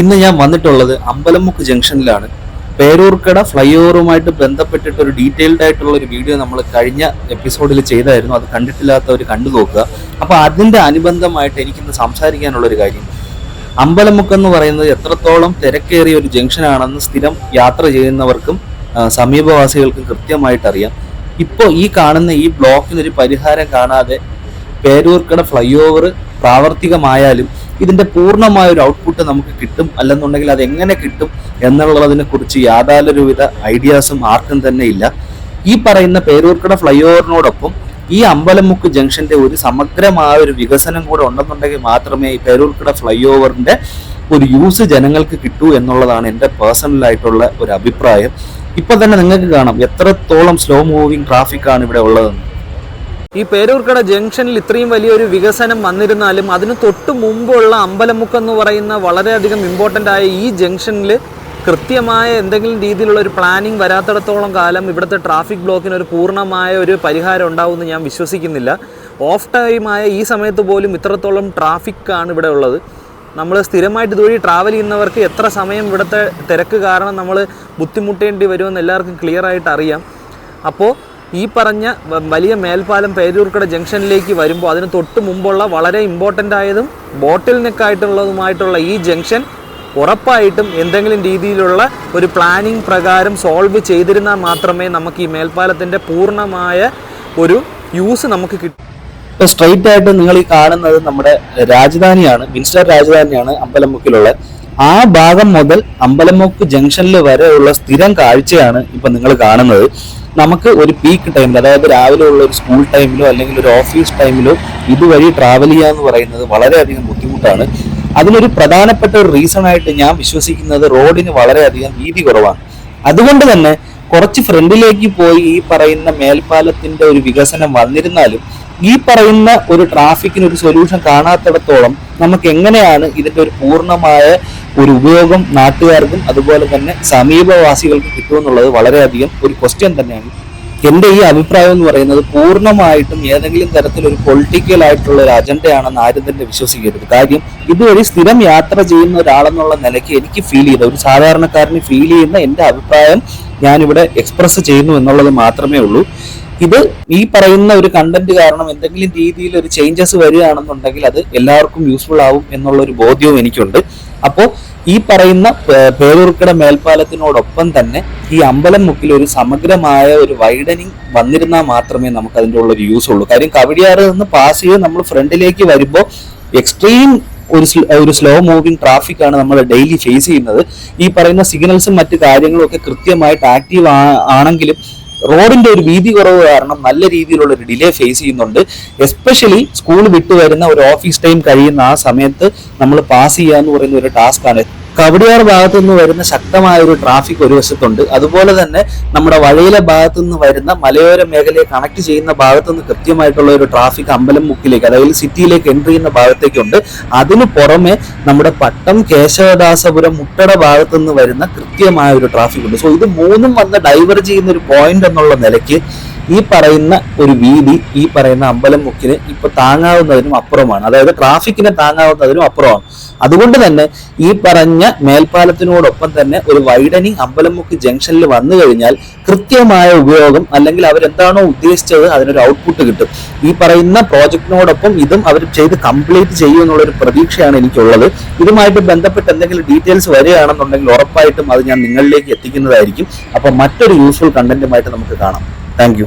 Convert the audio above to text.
ഇന്ന് ഞാൻ വന്നിട്ടുള്ളത് അമ്പലമുക്ക് ജംഗ്ഷനിലാണ്. പേരൂർക്കട ഫ്ലൈ ഓവറുമായിട്ട് ബന്ധപ്പെട്ടിട്ട് ഒരു ഡീറ്റെയിൽഡ് ആയിട്ടുള്ള ഒരു വീഡിയോ നമ്മൾ കഴിഞ്ഞ എപ്പിസോഡിൽ ചെയ്തായിരുന്നു. അത് കണ്ടിട്ടില്ലാത്തവർ കണ്ടു നോക്കുക. അപ്പോൾ അതിന്റെ അനുബന്ധമായിട്ട് എനിക്കിന്ന് സംസാരിക്കാനുള്ള ഒരു കാര്യം. അമ്പലമുക്ക് എന്ന് പറയുന്നത് എത്രത്തോളം തിരക്കേറിയ ഒരു ജംഗ്ഷനാണെന്ന് സ്ഥിരം യാത്ര ചെയ്യുന്നവർക്കും സമീപവാസികൾക്കും കൃത്യമായിട്ട് അറിയാം ഇപ്പോൾ ഈ കാണുന്ന ഈ ബ്ലോക്കിനൊരു പരിഹാരം കാണാതെ പേരൂർക്കട ഫ്ലൈ ഓവർ പ്രാവർത്തികമായാലും ഇതിന്റെ പൂർണമായ ഒരു ഔട്ട്പുട്ട് നമുക്ക് കിട്ടും. അല്ലെന്നുണ്ടെങ്കിൽ അത് എങ്ങനെ കിട്ടും എന്നുള്ളതിനെ കുറിച്ച് യാതൊരുവിധ ഐഡിയാസും ആർക്കും തന്നെ ഇല്ല. ഈ പറയുന്ന പേരൂർക്കട ഫ്ലൈ ഓവറിനോടൊപ്പം ഈ അമ്പലമുക്ക് ജംഗ്ഷന്റെ ഒരു സമഗ്രമായ ഒരു വികസനം കൂടെ ഉണ്ടെന്നുണ്ടെങ്കിൽ മാത്രമേ ഈ പേരൂർക്കട ഫ്ലൈ ഓവറിന്റെ ഒരു യൂസ് ജനങ്ങൾക്ക് കിട്ടൂ എന്നുള്ളതാണ് എന്റെ പേഴ്സണൽ ആയിട്ടുള്ള ഒരു അഭിപ്രായം. ഇപ്പൊ തന്നെ നിങ്ങൾക്ക് കാണാം എത്രത്തോളം സ്ലോ മൂവിങ് ട്രാഫിക് ആണ് ഇവിടെ ഉള്ളതെന്ന്. ഈ പേരൂർക്കട ജംഗ്ഷനിൽ ഇത്രയും വലിയൊരു വികസനം വന്നിരുന്നാലും അതിന് തൊട്ട് മുമ്പുള്ള അമ്പലമുക്ക് എന്ന് പറയുന്ന വളരെയധികം ഇമ്പോർട്ടന്റ് ആയ ഈ ജംഗ്ഷനിൽ കൃത്യമായ എന്തെങ്കിലും രീതിയിലുള്ള ഒരു പ്ലാനിങ് വരാത്തിടത്തോളം കാലം ഇവിടുത്തെ ട്രാഫിക് ബ്ലോക്കിന് ഒരു പൂർണമായ ഒരു പരിഹാരം ഉണ്ടാവുമെന്ന് ഞാൻ വിശ്വസിക്കുന്നില്ല. ഓഫ് ടൈമായ ഈ സമയത്ത് പോലും ഇത്രത്തോളം ട്രാഫിക് ആണ് ഇവിടെ ഉള്ളത്. നമ്മൾ സ്ഥിരമായിട്ട് ഇതുവഴി ട്രാവൽ ചെയ്യുന്നവർക്ക് എത്ര സമയം ഇവിടുത്തെ തിരക്ക് കാരണം നമ്മൾ ബുദ്ധിമുട്ടേണ്ടി വരുമെന്ന് എല്ലാവർക്കും ക്ലിയർ ആയിട്ട് അറിയാം. അപ്പോൾ ഈ പറഞ്ഞ വലിയ മേൽപ്പാലം പേരൂർക്കട ജംഗ്ഷനിലേക്ക് വരുമ്പോൾ അതിന് തൊട്ട് മുമ്പുള്ള വളരെ ഇമ്പോർട്ടന്റ് ആയതും ബോട്ടിൽ നെക്കായിട്ടുള്ളതുമായിട്ടുള്ള ഈ ജംഗ്ഷൻ ഉറപ്പായിട്ടും എന്തെങ്കിലും രീതിയിലുള്ള ഒരു പ്ലാനിങ് പ്രകാരം സോൾവ് ചെയ്തിരുന്നാൽ മാത്രമേ നമുക്ക് ഈ മേൽപ്പാലത്തിന്റെ പൂർണമായ ഒരു യൂസ് നമുക്ക് കിട്ടൂ. ഇപ്പൊ സ്ട്രെയിറ്റ് ആയിട്ട് നിങ്ങൾ ഈ കാണുന്നത് നമ്മുടെ രാജധാനിയാണ് മിനിസ്റ്റർ രാജധാനിയാണ് അമ്പലമുക്കിലുള്ള ആ ഭാഗം മുതൽ അമ്പലമുക്ക് ജംഗ്ഷനിൽ വരെയുള്ള സ്ഥിരം കാഴ്ചയാണ് ഇപ്പൊ നിങ്ങൾ കാണുന്നത്. നമുക്ക് ഒരു പീക്ക് ടൈമിൽ അതായത് രാവിലെ ഉള്ള ഒരു സ്കൂൾ ടൈമിലോ അല്ലെങ്കിൽ ഒരു ഓഫീസ് ടൈമിലോ ഇതുവഴി ട്രാവൽ ചെയ്യുക എന്ന് പറയുന്നത് വളരെയധികം ബുദ്ധിമുട്ടാണ്. അതിലൊരു പ്രധാനപ്പെട്ട ഒരു റീസൺ ആയിട്ട് ഞാൻ വിശ്വസിക്കുന്നത് റോഡിന് വളരെയധികം വീതി കുറവാണ്. അതുകൊണ്ട് തന്നെ കുറച്ച് ഫ്രണ്ടിലേക്ക് പോയി ഈ പറയുന്ന മേൽപ്പാലത്തിന്റെ ഒരു വികസനം വന്നിരുന്നാലും ഈ പറയുന്ന ഒരു ട്രാഫിക്കിന് ഒരു സൊല്യൂഷൻ കാണാത്തിടത്തോളം നമുക്ക് എങ്ങനെയാണ് ഇതിന്റെ ഒരു പൂർണമായ ഒരു ഉപയോഗം നാട്ടുകാർക്കും അതുപോലെ തന്നെ സമീപവാസികൾക്കും കിട്ടുമെന്നുള്ളത് വളരെയധികം ഒരു ക്വസ്റ്റ്യൻ തന്നെയാണ്. എന്റെ ഈ അഭിപ്രായം എന്ന് പറയുന്നത് പൂർണമായിട്ടും ഏതെങ്കിലും തരത്തിലൊരു പൊളിറ്റിക്കൽ ആയിട്ടുള്ള ഒരു അജണ്ടയാണെന്ന് ആരും തന്നെ വിശ്വസിക്കരുത്. കാര്യം ഇതുവഴി സ്ഥിരം യാത്ര ചെയ്യുന്ന ഒരാളെന്നുള്ള നിലയ്ക്ക് എനിക്ക് ഫീൽ ചെയ്ത ഒരു സാധാരണക്കാരന് ഫീൽ ചെയ്യുന്ന എന്റെ അഭിപ്രായം ഞാനിവിടെ എക്സ്പ്രസ് ചെയ്യുന്നു എന്നുള്ളത് മാത്രമേ ഉള്ളൂ. ഇത് ഈ പറയുന്ന ഒരു കണ്ടന്റ് കാരണം എന്തെങ്കിലും രീതിയിൽ ഒരു ചേഞ്ചസ് വരികയാണെന്നുണ്ടെങ്കിൽ അത് എല്ലാവർക്കും യൂസ്ഫുൾ ആവും എന്നുള്ള ഒരു ബോധ്യവും എനിക്കുണ്ട്. അപ്പോൾ ഈ പറയുന്ന പേരൂർക്കട മേൽപ്പാലത്തിനോടൊപ്പം തന്നെ ഈ അമ്പലം മുക്കിൽ ഒരു സമഗ്രമായ ഒരു വൈഡനിങ് വന്നിരുന്നാൽ മാത്രമേ നമുക്ക് അതിന്റെ ഉള്ള ഒരു യൂസ് ഉള്ളൂ. കാര്യം കവടിയാറ് നിന്ന് പാസ് ചെയ്ത് നമ്മൾ ഫ്രണ്ടിലേക്ക് വരുമ്പോൾ എക്സ്ട്രീം ഒരു ഒരു സ്ലോ മൂവിങ് ട്രാഫിക് ആണ് നമ്മൾ ഡെയിലി ഫേസ് ചെയ്യുന്നത്. ഈ പറയുന്ന സിഗ്നൽസും മറ്റു കാര്യങ്ങളും ഒക്കെ കൃത്യമായിട്ട് ആക്റ്റീവ് ആണെങ്കിലും റോഡിന്റെ ഒരു വീതി കുറവ് കാരണം നല്ല രീതിയിലുള്ള ഒരു ഡിലേ ഫേസ് ചെയ്യുന്നുണ്ട്. എസ്പെഷ്യലി സ്കൂൾ വിട്ടു വരുന്ന ഒരു ഓഫീസ് ടൈം കഴിയുന്ന ആ സമയത്ത് നമ്മൾ പാസ് ചെയ്യുക എന്ന് പറയുന്ന ഒരു ടാസ്ക് ആണ്. കവടിയാർ ഭാഗത്തു നിന്ന് വരുന്ന ശക്തമായ ഒരു ട്രാഫിക് ഒരു വശത്തുണ്ട്. അതുപോലെ തന്നെ നമ്മുടെ വഴയിലെ ഭാഗത്തു നിന്ന് വരുന്ന മലയോര മേഖലയെ കണക്ട് ചെയ്യുന്ന ഭാഗത്തു നിന്ന് കൃത്യമായിട്ടുള്ള ഒരു ട്രാഫിക് അമ്പലം മുക്കിലേക്ക് അതായത് സിറ്റിയിലേക്ക് എൻട്രി ചെയ്യുന്ന ഭാഗത്തേക്കുണ്ട്. അതിന് പുറമെ നമ്മുടെ പട്ടം കേശവദാസപുരം മുട്ടട ഭാഗത്തു നിന്ന് വരുന്ന കൃത്യമായ ഒരു ട്രാഫിക് ഉണ്ട്. സോ ഇത് മൂന്നും വന്ന് ഡൈവേർജ് ചെയ്യുന്ന ഒരു പോയിന്റ് എന്നുള്ള നിലയ്ക്ക് ഈ പറയുന്ന ഒരു വീതി ഈ പറയുന്ന അമ്പലം മുക്കിന് ഇപ്പൊ താങ്ങാവുന്നതിനും അപ്പുറമാണ്. അതായത് ട്രാഫിക്കിനെ താങ്ങാവുന്നതിനും അപ്പുറമാണ്. അതുകൊണ്ട് തന്നെ ഈ പറഞ്ഞ മേൽപ്പാലത്തിനോടൊപ്പം തന്നെ ഒരു വൈഡനിങ് അമ്പലമുക്ക് ജംഗ്ഷനിൽ വന്നു കഴിഞ്ഞാൽ കൃത്യമായ ഉപയോഗം അല്ലെങ്കിൽ അവരെന്താണോ ഉദ്ദേശിച്ചത് അതിനൊരു ഔട്ട്പുട്ട് കിട്ടും. ഈ പറയുന്ന പ്രോജക്റ്റിനോടൊപ്പം ഇതും അവർ ചെയ്ത് കംപ്ലീറ്റ് ചെയ്യും എന്നുള്ളൊരു പ്രതീക്ഷയാണ് എനിക്കുള്ളത്. ഇതുമായിട്ട് ബന്ധപ്പെട്ട് എന്തെങ്കിലും ഡീറ്റെയിൽസ് വരികയാണെന്നുണ്ടെങ്കിൽ ഉറപ്പായിട്ടും അത് ഞാൻ നിങ്ങളിലേക്ക് എത്തിക്കുന്നതായിരിക്കും. അപ്പൊ മറ്റൊരു യൂസ്ഫുൾ കണ്ടന്റുമായിട്ട് നമുക്ക് കാണാം. താങ്ക്